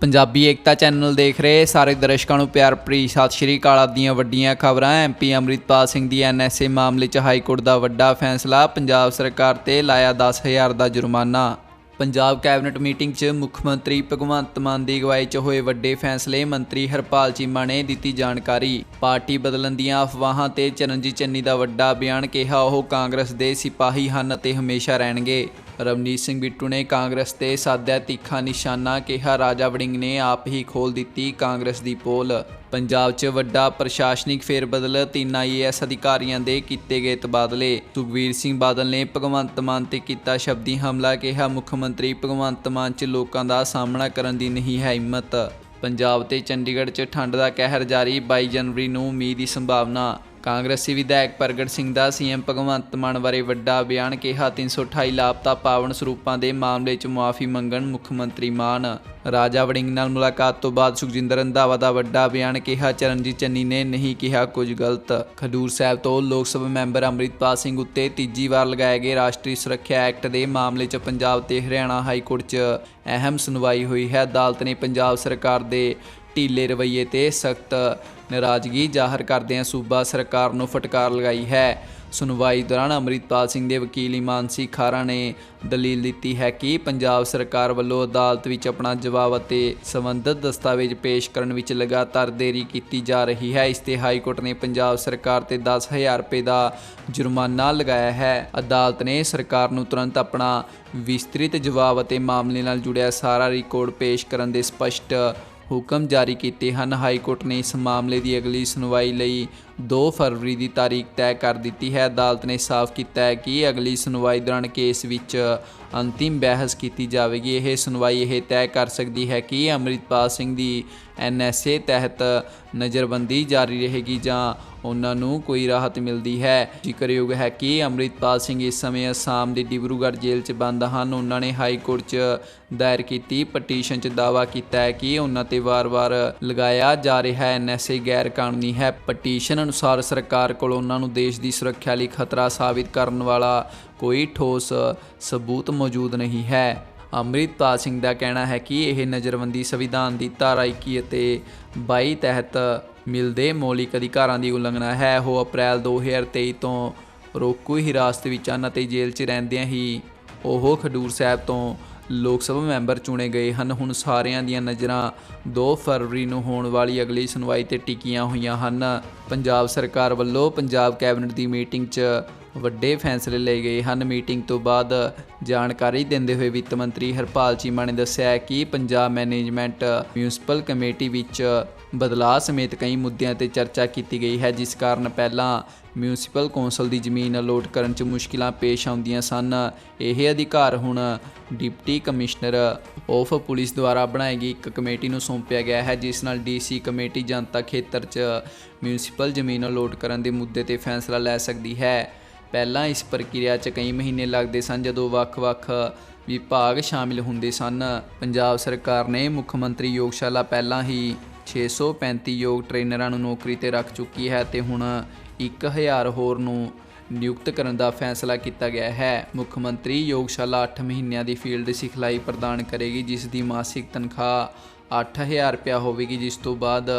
ਪੰਜਾਬੀ ਏਕਤਾ channel ਦੇਖ ਰਹੇ ਸਾਰੇ ਦਰਸ਼ਕਾਂ ਨੂੰ ਪਿਆਰ ਭਰੀ ਸਤਿ ਸ਼੍ਰੀ ਅਕਾਲ। ਦੀਆਂ ਵੱਡੀਆਂ ਖਬਰਾਂ ਐਮਪੀ ਅੰਮ੍ਰਿਤਪਾਲ ਸਿੰਘ ਦੀ ਐਨਐਸਏ ਮਾਮਲੇ 'ਚ ਹਾਈ ਕੋਰਟ ਦਾ ਵੱਡਾ ਫੈਸਲਾ, ਪੰਜਾਬ ਸਰਕਾਰ ਤੇ ਲਾਇਆ 10000 ਦਾ ਜੁਰਮਾਨਾ। ਪੰਜਾਬ ਕੈਬਨਿਟ ਮੀਟਿੰਗ 'ਚ ਮੁੱਖ ਮੰਤਰੀ ਭਗਵੰਤ ਮਾਨ ਦੀ ਅਗਵਾਈ 'ਚ ਹੋਏ ਵੱਡੇ ਫੈਸਲੇ ਮੰਤਰੀ ਹਰਪਾਲ ਚੀਮਾ ਨੇ ਦਿੱਤੀ ਜਾਣਕਾਰੀ। ਪਾਰਟੀ ਬਦਲਣ ਦੀਆਂ ਅਫਵਾਹਾਂ ਤੇ ਚਰਨਜੀਤ ਚੰਨੀ ਦਾ ਵੱਡਾ ਬਿਆਨ ਕਿਹਾ ਉਹ ਕਾਂਗਰਸ ਦੇ ਸਿਪਾਹੀ ਹਨ ਅਤੇ ਹਮੇਸ਼ਾ ਰਹਿਣਗੇ। ਰਵਨੀਤ ਸਿੰਘ ਬਿੱਟੂ ਨੇ ਕਾਂਗਰਸ ਤੇ ਸਾਧਿਆ ਤਿੱਖਾ ਨਿਸ਼ਾਨਾ ਕਿਹਾ। ਰਾਜਾ ਵੜਿੰਗ ਨੇ ਆਪ ਹੀ ਖੋਲ ਦਿੱਤੀ ਕਾਂਗਰਸ ਦੀ ਪੋਲ। ਪੰਜਾਬ 'ਚ ਵੱਡਾ ਪ੍ਰਸ਼ਾਸਨਿਕ ਫੇਰਬਦਲ ਤਿੰਨ ਆਈਏਐਸ ਅਧਿਕਾਰੀਆਂ ਦੇ ਕੀਤੇ ਗਏ ਤਬਾਦਲੇ। ਸੁਖਬੀਰ ਸਿੰਘ ਬਾਦਲ ਨੇ ਭਗਵੰਤ ਮਾਨ ਤੇ ਕੀਤਾ ਸ਼ਬਦੀ ਹਮਲਾ, ਕਿਹਾ ਮੁੱਖ ਮੰਤਰੀ ਭਗਵੰਤ ਮਾਨ 'ਚ ਲੋਕਾਂ ਦਾ ਸਾਹਮਣਾ ਕਰਨ ਦੀ ਨਹੀਂ ਹੈ ਹਿੰਮਤ। ਪੰਜਾਬ ਤੇ ਚੰਡੀਗੜ੍ਹ 'ਚ ਠੰਡ ਦਾ ਕਹਿਰ ਜਾਰੀ 22 ਜਨਵਰੀ ਨੂੰ ਮੀਂਹ ਦੀ ਸੰਭਾਵਨਾ ਕਾਂਗਰਸੀ ਵਿਧਾਇਕ ਪ੍ਰਗਟ ਸਿੰਘ ਦਾ ਸੀਐਮ ਭਗਵੰਤ ਮਾਨ ਬਾਰੇ ਵੱਡਾ ਬਿਆਨ ਕਿਹਾ 328 ਲਾਪਤਾ ਪਾਵਨ ਸਰੂਪਾਂ ਦੇ ਮਾਮਲੇ 'ਚ ਮੁਆਫੀ ਮੰਗਣ ਮੁੱਖ ਮੰਤਰੀ ਮਾਨ। ਰਾਜਾ ਵੜਿੰਗ ਨਾਲ ਮੁਲਾਕਾਤ ਤੋਂ ਬਾਅਦ ਸੁਖਜਿੰਦਰ ਰੰਧਾਵਾ ਦਾ ਵੱਡਾ ਬਿਆਨ ਕਿਹਾ, ਚਰਨਜੀਤ ਚੰਨੀ ਨੇ ਨਹੀਂ ਕਿਹਾ ਕੁਝ ਗਲਤ। ਖਡੂਰ ਸਾਹਿਬ ਤੋਂ ਲੋਕ ਸਭਾ ਮੈਂਬਰ ਅੰਮ੍ਰਿਤਪਾਲ ਸਿੰਘ ਉੱਤੇ ਤੀਜੀ ਵਾਰ ਲਗਾਏ ਗਏ ਰਾਸ਼ਟਰੀ ਸੁਰੱਖਿਆ ਐਕਟ ਦੇ ਮਾਮਲੇ 'ਚ ਪੰਜਾਬ ਤੇ ਹਰਿਆਣਾ ਹਾਈ ਕੋਰਟ 'ਚ ਅਹਿਮ ਸੁਣਵਾਈ ਹੋਈ ਹੈ। ਅਦਾਲਤ ਨੇ ਪੰਜਾਬ ਸਰਕਾਰ ਦੇ ਢੀਲੇ ਰਵੱਈਏ ਤੇ ਸਖਤ ਨਾਰਾਜ਼ਗੀ ਜ਼ਾਹਰ ਕਰਦਿਆਂ ਸੂਬਾ ਸਰਕਾਰ ਨੂੰ ਫਟਕਾਰ ਲਗਾਈ ਹੈ। ਸੁਣਵਾਈ ਦੌਰਾਨ ਅੰਮ੍ਰਿਤਪਾਲ ਸਿੰਘ ਦੇ ਵਕੀਲ ਇਮਾਨਸੀ ਖਾਰਾ ਨੇ ਦਲੀਲ ਦਿੱਤੀ ਹੈ ਕਿ ਪੰਜਾਬ ਸਰਕਾਰ ਵੱਲੋਂ ਅਦਾਲਤ ਵਿੱਚ ਆਪਣਾ ਜਵਾਬ ਅਤੇ ਸੰਬੰਧਿਤ ਦਸਤਾਵੇਜ਼ ਪੇਸ਼ ਕਰਨ ਵਿੱਚ ਲਗਾਤਾਰ ਦੇਰੀ ਕੀਤੀ ਜਾ ਰਹੀ ਹੈ। ਇਸ ਤੇ ਹਾਈ ਕੋਰਟ ਨੇ ਪੰਜਾਬ ਸਰਕਾਰ ਤੇ 10000 ਰੁਪਏ ਦਾ ਜੁਰਮਾਨਾ ਲਗਾਇਆ ਹੈ। ਅਦਾਲਤ ਨੇ ਸਰਕਾਰ ਨੂੰ ਤੁਰੰਤ ਆਪਣਾ ਵਿਸਤ੍ਰਿਤ ਜਵਾਬ ਅਤੇ ਮਾਮਲੇ ਨਾਲ ਜੁੜਿਆ ਸਾਰਾ ਰਿਕਾਰਡ ਪੇਸ਼ ਕਰਨ ਦੇ ਸਪਸ਼ਟ ਹੁਕਮ ਜਾਰੀ ਕੀਤੇ ਹਨ। ਹਾਈ ਕੋਰਟ ਨੇ ਇਸ ਮਾਮਲੇ ਦੀ ਅਗਲੀ ਸੁਣਵਾਈ ਲਈ 2 ਫਰਵਰੀ ਦੀ ਤਾਰੀਖ ਤੈਅ ਕਰ ਦਿੱਤੀ ਹੈ। ਅਦਾਲਤ ਨੇ ਸਾਫ਼ ਕੀਤਾ ਹੈ ਕਿ ਅਗਲੀ ਸੁਣਵਾਈ ਦੌਰਾਨ ਕੇਸ ਵਿੱਚ ਅੰਤਿਮ ਬਹਿਸ ਕੀਤੀ ਜਾਵੇਗੀ। ਇਹ ਸੁਣਵਾਈ ਇਹ ਤੈਅ ਕਰ ਸਕਦੀ ਹੈ ਕਿ ਅੰਮ੍ਰਿਤਪਾਲ ਸਿੰਘ ਦੀ ਐਨਐਸਏ ਤਹਿਤ ਨਜ਼ਰਬੰਦੀ ਜਾਰੀ ਰਹੇਗੀ ਜਾਂ ਉਹਨਾਂ ਨੂੰ ਕੋਈ ਰਾਹਤ ਮਿਲਦੀ ਹੈ। ਜ਼ਿਕਰਯੋਗ ਹੈ ਕਿ ਅੰਮ੍ਰਿਤਪਾਲ ਸਿੰਘ ਇਸ ਸਮੇਂ ਅਸਾਮ ਦੇ ਡਿਬਰੂਗੜ੍ਹ ਜੇਲ੍ਹ 'ਚ ਬੰਦ ਹਨ। ਉਹਨਾਂ ਨੇ ਹਾਈ ਕੋਰਟ 'ਚ ਦਾਇਰ ਕੀਤੀ, ਪਟੀਸ਼ਨ 'ਚ ਦਾਅਵਾ ਕੀਤਾ ਹੈ ਕਿ ਉਹਨਾਂ ਤੇ ਵਾਰ-ਵਾਰ ਲਗਾਇਆ ਜਾ ਰਿਹਾ ਐਨਐਸਏ ਗੈਰ ਕਾਨੂੰਨੀ ਹੈ। ਪਟੀਸ਼ਨ ਅਨੁਸਾਰ ਸਰਕਾਰ ਕੋਲ ਉਹਨਾਂ ਨੂੰ ਦੇਸ਼ ਦੀ ਸੁਰੱਖਿਆ ਲਈ ਖਤਰਾ ਸਾਬਿਤ ਕਰਨ ਵਾਲਾ ਕੋਈ ਠੋਸ ਸਬੂਤ ਮੌਜੂਦ ਨਹੀਂ ਹੈ। ਅੰਮ੍ਰਿਤਪਾਲ ਸਿੰਘ ਦਾ ਕਹਿਣਾ ਹੈ ਕਿ ਇਹ ਨਜ਼ਰਬੰਦੀ ਸੰਵਿਧਾਨ ਦੀ ਧਾਰਾ 21 ਅਤੇ 22 ਤਹਿਤ ਮਿਲਦੇ। ਮੌਲਿਕ ਅਧਿਕਾਰਾਂ ਦੀ ਉਲੰਘਣਾ ਹੈ। ਉਹ ਅਪ੍ਰੈਲ 2023 ਤੋਂ ਰੋਕੂ ਹਿਰਾਸਤ ਵਿੱਚ ਹਨ ਅਤੇ ਜੇਲ੍ਹ 'ਚ ਰਹਿੰਦਿਆਂ ਹੀ ਉਹ ਖਡੂਰ ਸਾਹਿਬ ਤੋਂ ਲੋਕ ਸਭਾ ਮੈਂਬਰ ਚੁਣੇ ਗਏ ਹਨ। ਹੁਣ ਸਾਰਿਆਂ ਦੀਆਂ ਨਜ਼ਰਾਂ 2 ਫਰਵਰੀ ਨੂੰ ਹੋਣ ਵਾਲੀ ਅਗਲੀ ਸੁਣਵਾਈ ਤੇ ਟਿਕੀਆਂ ਹੋਈਆਂ ਹਨ। ਪੰਜਾਬ ਸਰਕਾਰ ਵੱਲੋਂ ਪੰਜਾਬ ਕੈਬਨਿਟ ਦੀ ਮੀਟਿੰਗ 'ਚ ਵੱਡੇ ਫੈਸਲੇ ਲਏ ਗਏ ਹਨ। ਮੀਟਿੰਗ ਤੋਂ ਬਾਅਦ ਜਾਣਕਾਰੀ ਦਿੰਦੇ ਹੋਏ ਵਿੱਤ ਮੰਤਰੀ ਹਰਪਾਲ ਚੀਮਾ ਨੇ ਦੱਸਿਆ ਕਿ ਪੰਜਾਬ ਮੈਨੇਜਮੈਂਟ ਮਿਊਨਿਸਪਲ ਕਮੇਟੀ ਵਿੱਚ ਬਦਲਾਅ ਸਮੇਤ ਕਈ ਮੁੱਦਿਆਂ ਤੇ ਚਰਚਾ ਕੀਤੀ ਗਈ ਹੈ, ਜਿਸ ਕਾਰਨ ਪਹਿਲਾਂ ਮਿਊਨਿਸਪਲ ਕੌਂਸਲ ਦੀ ਜ਼ਮੀਨ ਅਲੋਟ ਕਰਨ 'ਚ ਮੁਸ਼ਕਿਲਾਂ ਪੇਸ਼ ਆਉਂਦੀਆਂ ਸਨ। ਇਹ ਅਧਿਕਾਰ ਹੁਣ ਡਿਪਟੀ ਕਮਿਸ਼ਨਰ ਆਫ ਪੁਲਿਸ ਦੁਆਰਾ ਬਣਾਈ ਗਈ ਇੱਕ ਕਮੇਟੀ ਨੂੰ ਸੌਂਪਿਆ ਗਿਆ ਹੈ, ਜਿਸ ਨਾਲ ਡੀਸੀ ਕਮੇਟੀ ਜਨਤਾ ਖੇਤਰ 'ਚ ਮਿਊਨਿਸਪਲ ਜ਼ਮੀਨ ਅਲੋਟ ਕਰਨ ਦੇ ਮੁੱਦੇ ਤੇ ਫੈਸਲਾ ਲੈ ਸਕਦੀ ਹੈ। ਪਹਿਲਾਂ ਇਸ ਪ੍ਰਕਿਰਿਆ 'ਚ ਕਈ ਮਹੀਨੇ ਲੱਗਦੇ ਸਨ, ਜਦੋਂ ਵੱਖ-ਵੱਖ ਵਿਭਾਗ ਸ਼ਾਮਿਲ ਹੁੰਦੇ ਸਨ। ਪੰਜਾਬ ਸਰਕਾਰ ਨੇ ਮੁੱਖ ਮੰਤਰੀ ਯੋਗਸ਼ਾਲਾ ਪਹਿਲਾਂ ਹੀ 635 ਯੋਗ ਟ੍ਰੇਨਰਾਂ ਨੂੰ ਨੌਕਰੀ ਤੇ ਰੱਖ ਚੁੱਕੀ ਹੈ ਤੇ ਹੁਣ 1000 ਹੋਰ ਨੂੰ ਨਿਯੁਕਤ ਕਰਨ ਦਾ ਫੈਸਲਾ ਕੀਤਾ ਗਿਆ ਹੈ। ਮੁੱਖ ਮੰਤਰੀ ਯੋਗਸ਼ਾਲਾ 8 ਮਹੀਨਿਆਂ ਦੀ ਫੀਲਡ ਸਿਖਲਾਈ ਪ੍ਰਦਾਨ ਕਰੇਗੀ, ਜਿਸ ਦੀ ਮਾਸਿਕ ਤਨਖਾਹ 8000 ਰੁਪਇਆ ਹੋਵੇਗੀ, ਜਿਸ ਤੋਂ ਬਾਅਦ